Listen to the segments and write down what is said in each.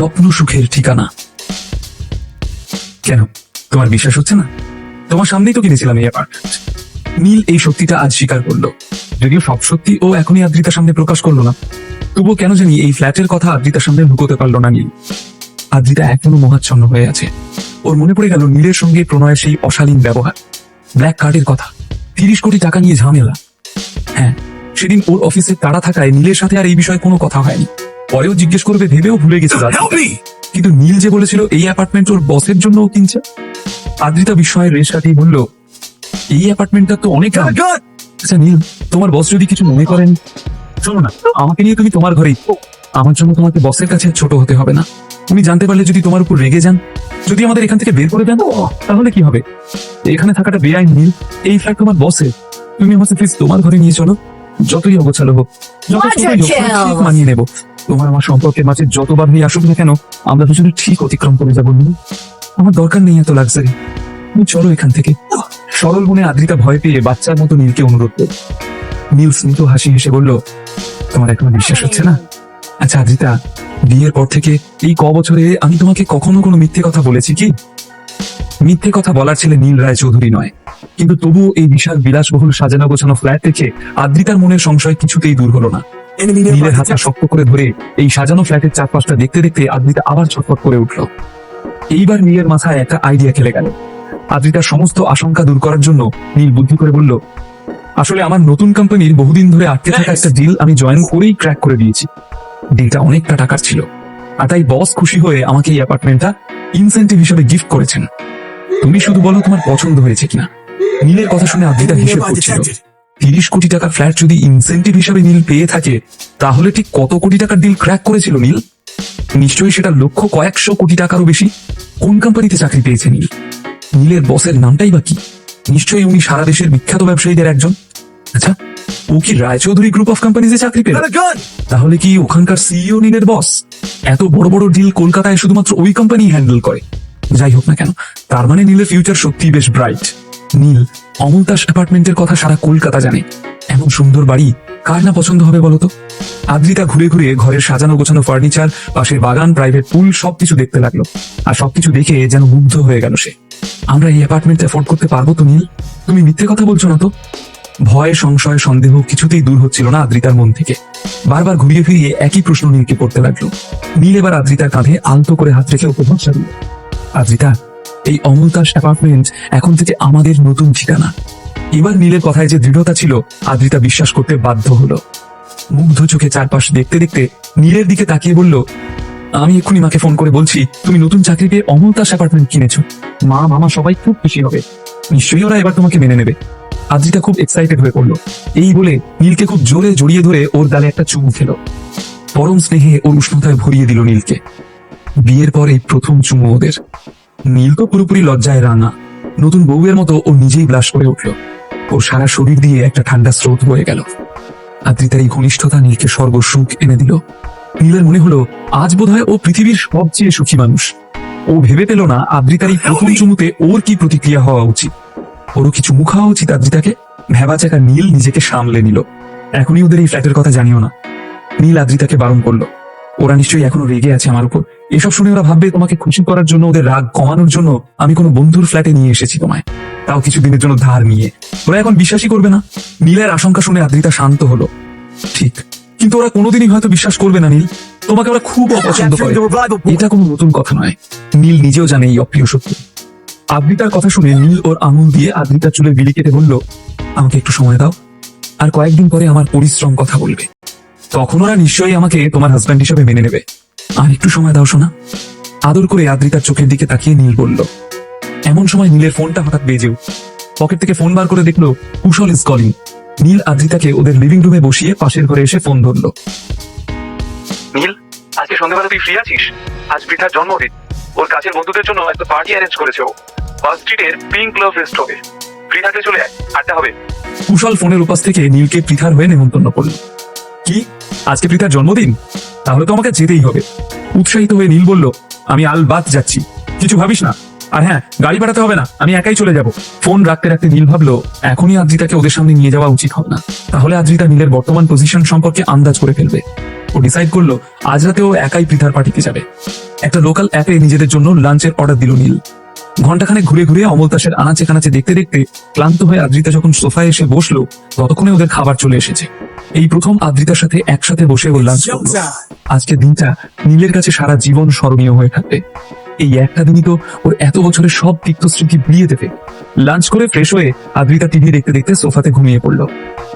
স্বপ্ন সুখের ঠিকানা। কেন? তোমার বিশ্বাস হচ্ছে না? তোমার সামনেই তো কিনেছিলাম এই অ্যাপার্টমেন্ট নীল এই সত্যিটা আজ স্বীকার করল। যদিও সব সত্যি ও এখনই আদ্রিতার সামনে প্রকাশ করল না। তবুও কেন জানি এই ফ্ল্যাটের কথা আদ্রিতার সামনে লুকোতে পারল না নীল। আদ্রিতা এখনও মহাচ্ছন্ন হয়ে আছে। ওর মনে পড়ে গেল নীলের সঙ্গে প্রণয়ের সেই অশালীন ব্যবহার। ব্ল্যাক কার্ডের কথা। তিরিশ কোটি টাকা নিয়ে ঝামেলা। হ্যাঁ সেদিন ওর অফিসে তাড়া থাকায় নীলের সাথে আর এই বিষয়ে কোনো কথা হয়নি। পরেও জিজ্ঞেস করবে ভেবেও ভুলে গেছে। কিন্তু নীল যে বলেছিল এই অ্যাপার্টমেন্ট ওর বসের জন্য কিনছে? আদ্রিতা বিস্ময়ের রেশ কাটিয়ে বলল এই অ্যাপার্টমেন্টটা তো অনেক আচ্ছা নীল তোমার বস যদি কিছু মনে করেন শোনো না আমাকে নিয়ে তুমি তোমার ঘরেই। আমার জন্য তোমাকে বসের কাছে ছোট হতে হবে না। উনি জানতে পারলে যদি তোমার উপর রেগে যান যদি আমাদের এখান থেকে বের করে দেন তাহলে কি হবে? এখানে থাকাটা বেআইন নীল। এই ফ্ল্যাট তোমার বসের তুমি আমাকে প্লিজ তোমার ঘরে নিয়ে চলো। যতই অগোছালো হোক যত মানিয়ে নেব। তোমার আমার সম্পর্কের মাঝে যতবার নিয়ে আসুক না কেন, আমরা দুজনে ঠিক অতিক্রম করে যাব আমার দরকার নেই এত লাক্সারি তুমি চলো এখান থেকে। সরল মনে আদ্রিতা ভয় পেয়ে বাচ্চার মতো নীলকে অনুরোধ করল নীল স্মিত হাসি হেসে বলল, তোমার এখনও বিশ্বাস হচ্ছে না? আচ্ছা আদ্রিতা, বিয়ের পর থেকে এই ক বছরে আমি তোমাকে কখনো কোনো মিথ্যে কথা বলেছি কি? মিথ্যে কথা বলার ছেলে নীল রায় চৌধুরী নয়। কিন্তু তবুও এই বিশাল বিলাসবহুল সাজানো গোছানো ফ্ল্যাট থেকে আদ্রিতার মনের সংশয় কিছুতেই দূর হলো না। নীলের হাতটা শক্ত করে ধরে এই সাজানো ফ্ল্যাটের চারপাশটা দেখতে দেখতে আদ্রিতা আবার ছটফট করে উঠল। এইবার নীলের মাথায় একটা আইডিয়া খেলে গেল। আদ্রিতার সমস্ত আশঙ্কা দূর করার জন্য নীল বুদ্ধি করে বলল আসলে আমার নতুন কোম্পানির বহুদিন ধরে আটকে থাকা একটা ডিল আমি জয়েন করেই ক্র্যাক করে দিয়েছি। ডিলটা অনেকটা টাকার ছিল। আর তাই বস খুশি হয়ে আমাকে এই অ্যাপার্টমেন্টটা ইনসেন্টিভ হিসেবে গিফট করেছেন। তুমি শুধু বলো তোমার পছন্দ হয়েছে কিনা। নীলের কথা শুনে আদ্রিতা হিসেব করছিল তিরিশ কোটি টাকার ফ্ল্যাট যদি ইনসেন্টিভ হিসেবে নীল পেয়ে থাকে তাহলে ঠিক কত কোটি টাকার ডিল ক্র্যাক করেছিল নীল? নিশ্চয়ই সেটা লক্ষ কয়েকশো কোটি টাকারও বেশি। কোন কোম্পানিতে চাকরি পেয়েছে নীল? নীলের বসের নামটাই বা কি? নিশ্চয়ই উনি সারা দেশের বিখ্যাত ব্যবসায়ীদের একজন। আচ্ছা ও কি রায়চৌধুরী গ্রুপ অফ কোম্পানিজে চাকরি পেল? তাহলে কি ওখানকার সিইও নীলের বস এত বড় বড় ডিল কলকাতায় শুধুমাত্র ওই কোম্পানি হ্যান্ডেল করে। যাই হোক না কেন তার মানে নীলের ফিউচার সত্যি বেশ ব্রাইট নীল অমল দাস অ্যাপার্টমেন্টের কথা সারা কলকাতা জানে। এমন সুন্দর বাড়ি কার না পছন্দ হবে বলতো? আদ্রিতা ঘুরে ঘুরে ঘরের সাজানো গোছানো ফার্নিচার পাশের বাগান প্রাইভেট পুল সবকিছু দেখতে লাগল। আর সবকিছু দেখে যেন মুগ্ধ হয়ে গেল সে। আমরা এই অ্যাপার্টমেন্ট অ্যাফোর্ড করতে পারব তো, নীল? তুমি মিথ্যে কথা বলছো না তো? ভয়, সংশয়, সন্দেহ কিছুতেই দূর হচ্ছিল না আদ্রিতার মন থেকে। বারবার ঘুরিয়ে ফিরিয়ে একই প্রশ্ন নীলকে করতে লাগল। নীল এবার আদ্রিতার কাঁধে আলতো করে হাত রেখে ভরসা দিল আদ্রিতা এই অমলতাস অ্যাপার্টমেন্ট এখন থেকে আমাদের নতুন ঠিকানা। এবার নীলের কথায় যে দৃঢ়তা ছিল, আদ্রিতা বিশ্বাস করতে বাধ্য হলো। মুগ্ধ চোখে চারপাশ দেখতে দেখতে নীলের দিকে তাকিয়ে বলল, আমি এক্ষুনি মাকে ফোন করে বলছি, তুমি নতুন চাকরি পেয়ে অমলতাস অ্যাপার্টমেন্ট কিনেছো। মা, মামা সবাই খুব খুশি হবে। নিশ্চয়ই ওরা এবার তোমাকে মেনে নেবে। আদ্রিতা খুব এক্সাইটেড হয়ে পড়ল। এই বলে নীলকে খুব জোরে জড়িয়ে ধরে ওর গালে একটা চুমু খেলো। পরম স্নেহে ওর উষ্ণতায় ভরিয়ে দিল নীলকে। বিয়ের পর এই প্রথম চুমু ওদের। নীল তো পুরোপুরি লজ্জায় রাঙা। নতুন বউয়ের মতো ও নিজেই ব্লাশ করে উঠল। ওর সারা শরীর দিয়ে একটা ঠান্ডা স্রোত বয়ে গেল। আদ্রিতার এই ঘনিষ্ঠতা নীলকে সর্বসুখ এনে দিল। নীলের মনে হলো, আজ বোধহয় ও পৃথিবীর সবচেয়ে সুখী মানুষ। ও ভেবে পেল না আদ্রিতার এই প্রথম চুমুতে ওর কি প্রতিক্রিয়া হওয়া উচিত। ওরও কিছু মুখ হওয়া উচিত আদ্রিতাকে। ভেবা চাকা নীল নিজেকে সামলে নিল। এখনই ওদের এই ফ্ল্যাটের কথা জানিও না। নীল আদ্রিতাকে বারণ করল। ওরা নিশ্চয়ই এখনও রেগে আছে আমার উপর। এসব শুনে ওরা ভাববে তোমাকে খুশি করার জন্য ওদের রাগ কমানোর জন্য আমি কোনো বন্ধুর ফ্ল্যাটে নিয়ে এসেছি তোমায়। তাও কিছু দিনের জন্য ধার নিয়ে। ওরা এখন বিশ্বাসই করবে না। নীলের আশঙ্কা শুনে আদ্রিতা শান্ত হলো। ঠিক। কিন্তু ওরা কোনোদিনই হয়তো বিশ্বাস করবে না, নীল। তোমাকে ওরা খুব অপছন্দ করে। এটা কোনো নতুন কথা নয়। নীল নিজেও জানে এই অপ্রিয় সত্য আদ্রিতার কথা শুনে নীল ওর আঙুল দিয়ে আদ্রিতার চুলে বিলি কেটে বলল, আমাকে একটু সময় দাও। আর কয়েকদিন পরে আমার পরিশ্রম কথা বলবে। তখন ওরা নিশ্চয়ই আমাকে তোমার হাজব্যান্ড হিসেবে মেনে নেবে। আর একটু সময় দাও শোনা আদর করে আদ্রিতার চোখের দিকে তাকিয়ে নীল বলল এমন সময় নীলের ফোনটা হঠাৎ বেজে উঠল। পকেট থেকে ফোন বার করে দেখল কুশল ইজ কলিং নীল আদ্রিতাকে ওদের লিভিং রুমে বসিয়ে পাশের ঘরে এসে ফোন ধরলো। নীল আজকে সন্ধ্যাবেলা তুই ফ্রি আছিস? আজ পৃথার জন্মদিন। ওর কাছের বন্ধুদের জন্য একটা পার্টি অ্যারেঞ্জ করেছে ও। পার্ক স্ট্রিটের পিঙ্ক ক্লাব রেস্টুরেন্টে ফ্রি থাকলে চলে আয়। আড্ডা হবে। কুশল ফোনের উপাস থেকে নীলকে পৃথার হয়ে নেমন্তন্ন করল। কি? আজকে পৃথার জন্মদিন? তাহলে তো আমাকে যেতেই হবে। উৎসাহিত হয়ে নীল বলল, আমি আল বাদ যাচ্ছি। কিছু ভাবিস না? আর হ্যাঁ গাড়ি পাঠাতে হবে না, আমি একাই চলে যাব। ফোন রাখতে রাখতে নীল ভাবলো, এখনই আদ্রিতাকে ওদের সামনে নিয়ে যাওয়া উচিত হবে না। তাহলে আদ্রিতা নীলের বর্তমান পজিশন সম্পর্কে আন্দাজ করে ফেলবে। ও ডিসাইড করল, আজ রাতে ও একাই পৃথার পার্টিতে যাবে। একটা লোকাল অ্যাপে নিজেদের জন্য লাঞ্চের অর্ডার দিল নীল। ঘন্টাখানে ঘুরে ঘুরে অমলতাসের আনাচে কানাচে দেখতে দেখতে ক্লান্ত হয়ে আদ্রিতা যখন সোফায় এসে বসল, ততক্ষণে ওদের খাবার চলে এসেছে। এই প্রথম আদ্রিতার সাথে একসাথে বসে করল। আজকের দিনটা নীলের কাছে সারা জীবন স্মরণীয় হয়ে থাকবে। এই একটা দিনই তো ওর এত বছরের সব তিক্ত স্মৃতি বিয়ে দেবে। লাঞ্চ করে ফ্রেশ হয়ে আদ্রিতা টিভি দেখতে দেখতে সোফাতে ঘুমিয়ে পড়ল।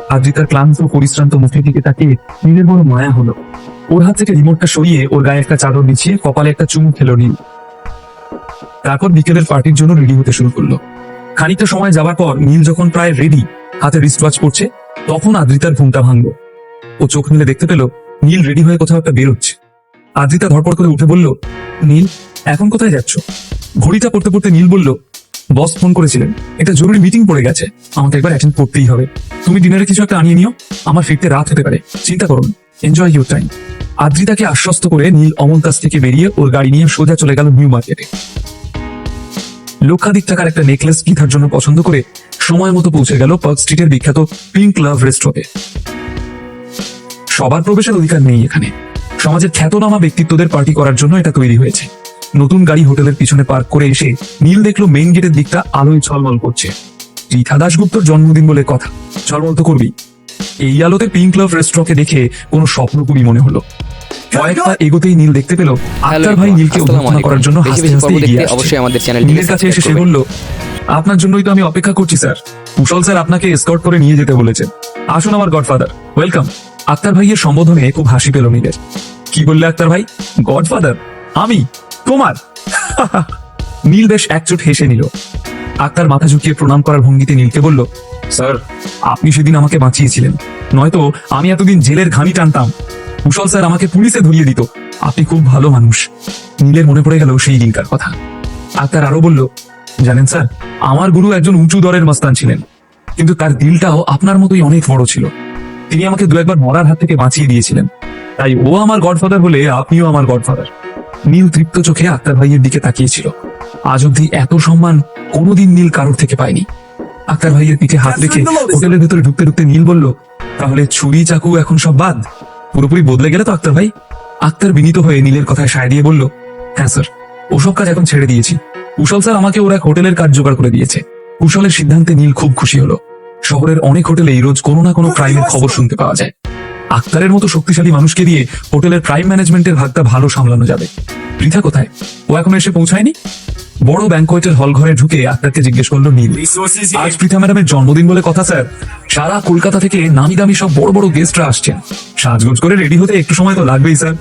আদ্রিতার ক্লান্ত, পরিশ্রান্ত মুখের দিকে তাকিয়ে নীলের বড় মায়া হলো। ওর হাত থেকে রিমোটটা সরিয়ে ওর গায়ে একটা চাদর বিছিয়ে কপালে একটা চুমু খেলো নীল। তারপর বিকেলের পার্টির জন্য রেডি হতে শুরু করল। খানিকটা সময় যাবার পর নীল যখন প্রায় রেডি হাতে রিস্ট ওয়াচ পড়ছে তখন আদ্রিতার ঘুমটা ভাঙলো। ও চোখ মেলে দেখতে পেল, নীল রেডি হয়ে কোথাও একটা বেরোচ্ছে। আদ্রিতা ধরপড় করে উঠে বলল, নীল, এখন কোথায় যাচ্ছ? ঘড়িটা পড়তে পড়তে নীল বলল, বস ফোন করেছিলেন, একটা জরুরি মিটিং পড়ে গেছে, আমাকে একবার অ্যাটেন্ড করতেই হবে। তুমি ডিনারে কিছু একটা আনিয়ে নিও, আমার ফিরতে রাত হতে পারে, চিন্তা করুন এনজয় ইউর টাইম আদ্রিতাকে আশ্বস্ত করে নীল অমলতাস থেকে বেরিয়ে ওর গাড়ি নিয়ে সোজা চলে গেল নিউ মার্কেটে। লক্ষাধিক টাকার একটা নেকলেস গীতার জন্য পছন্দ করে সময় মতো পৌঁছে গেল পার্ক স্ট্রিটের বিখ্যাত পিঙ্ক লাভ রেস্টুরেন্টে সবার প্রবেশের অধিকার নেই এখানে। সমাজের খ্যাতনামা ব্যক্তিত্বদের পার্টি করার জন্য এটা তৈরি হয়েছে। নতুন গাড়ি হোটেলের পিছনে পার্ক করে এসে নীল দেখল মেইন গেটের দিকটা আলোয় ঝলমল করছে। রিথা দাশগুপ্তর জন্মদিন বলে কথা। ঝলমল তো করবি এই আলোতে পিঙ্ক লাভ রেস্টুরেন্টকে দেখে কোনো স্বপ্নপুরি মনে হলো। কয়েকটা এগোতেই নীল দেখতে পেল। আক্তার ভাই নীলকে অভ্যর্থনা করার জন্য হাসতে হাসতে এগিয়ে অবশ্যই আমাদের চ্যানেলটি নীলের কাছে এসে সে বলল আপনার জন্যই তো আমি অপেক্ষা করছি স্যার। কুশল স্যার আপনাকে এসকর্ট করে নিয়ে যেতে বলেছেন। আসুন আমার গডফাদার। ওয়েলকাম আক্তার ভাইয়ের সম্বোধনে খুব হাসি পেল নীলের। কি বললে আক্তার ভাই? গডফাদার? আমি? তোমার? নীল বেশ একচোট হেসে নিল। আক্তার মাথা ঝুঁকিয়ে প্রণাম করার ভঙ্গিতে নীলকে বলল স্যার আপনি সেদিন আমাকে বাঁচিয়েছিলেন। নয়তো আমি এতদিন জেলের ঘানি টানতাম। কুশল স্যার আমাকে পুলিশে ধরিয়ে দিত। আপনি খুব ভালো মানুষ। নীলের মনে পড়ে গেল সেই দিনকার কথা। আক্তার আরও বলল জানেন স্যার আমার গুরু একজন উঁচু দরের মস্তান ছিলেন। কিন্তু তার দিলটাও আপনার মতোই অনেক বড় ছিল। তিনি আমাকে দু একবার মরার হাত থেকে বাঁচিয়ে দিয়েছিলেন। তাই ও আমার গডফাদার হলে আপনিও আমার গডফাদার। নীল তৃপ্ত চোখে আক্তার ভাইয়ের দিকে তাকিয়েছিল। আজ অব্দি এত সম্মান কোনোদিন নীল কারোর থেকে পায়নি। আক্তার ভাইয়ের পিঠে হাত রেখে হোটেলের ভেতরে ঢুকতে ঢুকতে নীল বলল তাহলে ছুরি চাকু এখন সব বাদ? পুরোপুরি বদলে গেলে তো আক্তার ভাই। আক্তার বিনীত হয়ে নীলের কথায় সায় দিয়ে বলল হ্যাঁ স্যার ওসব কাজ এখন ছেড়ে দিয়েছি। কুশল স্যার আমাকে ওরা এক হোটেলের কাজ জোগাড় করে দিয়েছে। কুশলের সিদ্ধান্তে নীল খুব খুশি হলো। শহরের অনেক হোটেলেই রোজ কোনো না কোনো ক্রাইমের খবর শুনতে পাওয়া যায়। আক্তারের মতো শক্তিশালী মানুষকে দিয়ে হোটেলের প্রাইম ম্যানেজমেন্টের ভাগটা ভালো সামলানো যাবে। পৃথা কোথায়? ও এখন এসে পৌঁছায়নি? বড় ব্যাংকোয়েটের হল ঘরে ঢুকে আক্তারকে জিজ্ঞেস করল নীল। আজ পৃথা ম্যাডামের জন্মদিন বলে কথা স্যার। সারা কলকাতা থেকে নামি দামি সব বড় বড় গেস্টরা আসছেন। সাজগোজ করে রেডি হতে একটু সময় তো লাগবেই স্যার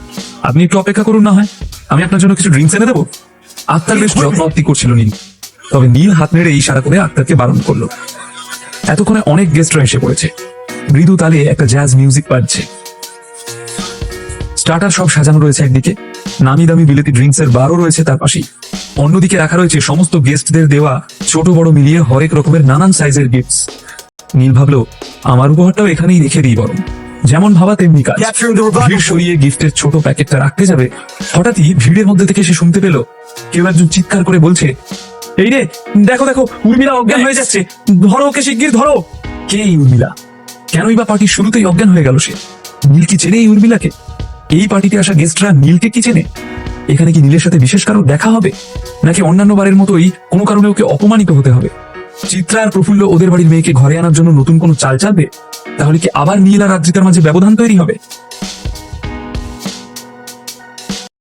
আপনি একটু অপেক্ষা করুন না হয়। আমি আপনার জন্য কিছু ড্রিঙ্কস এনে দেবো। আক্তার বেশ যত্ন আত্তি করছিল নীল। তবে নীল হাত নেড়ে ইশারা করে আক্তারকে বারণ করল। এতক্ষণে অনেক গেস্টরা এসে পড়েছে। মৃদু তালে একটা জ্যাজ মিউজিক বাজছে। স্টার্টার সব সাজানো রয়েছে একদিকে। নামি দামি বিলেতি ড্রিঙ্কস এর বারও রয়েছে তার পাশেই। অন্যদিকে রাখা রয়েছে সমস্ত গেস্টদের দেওয়া ছোট বড় মিলিয়ে হরেক রকমের নানান সাইজের গিফটস নীল ভাবলো, আমার উপহারটাও এখানেই রেখে দিই বরং। যেমন ভাবা তেমনি কাজ। ভিড় সরিয়ে গিফটের ছোট প্যাকেটটা রাখতে যাবে হঠাৎই ভিড়ের মধ্যে থেকে সে শুনতে পেল। কেউ একজন চিৎকার করে বলছে এই রে দেখো দেখো উর্মিলা অজ্ঞান হয়ে যাচ্ছে। ধরো ওকে শিগগির ধরো। কে এই উর্মিলা? কেনই বা পার্টির শুরুতেই অজ্ঞান হয়ে গেল সে? নীল কি চেনে এই উর্মিলাকে? এই পার্টিতে আসা গেস্টরা নীলকে কি চেনে? এখানে কি নীলের সাথে বিশেষ কারও দেখা হবে? নাকি অন্যান্য বারের মতোই কোনো কারণে ওকে অপমানিত হতে হবে? চিত্রা আর প্রফুল্ল ওদের বাড়ির মেয়েকে ঘরে আনার জন্য নতুন কোনো চাল চালবে? তাহলে কি আবার নীল আর রাত্রিতার মাঝে ব্যবধান তৈরি হবে?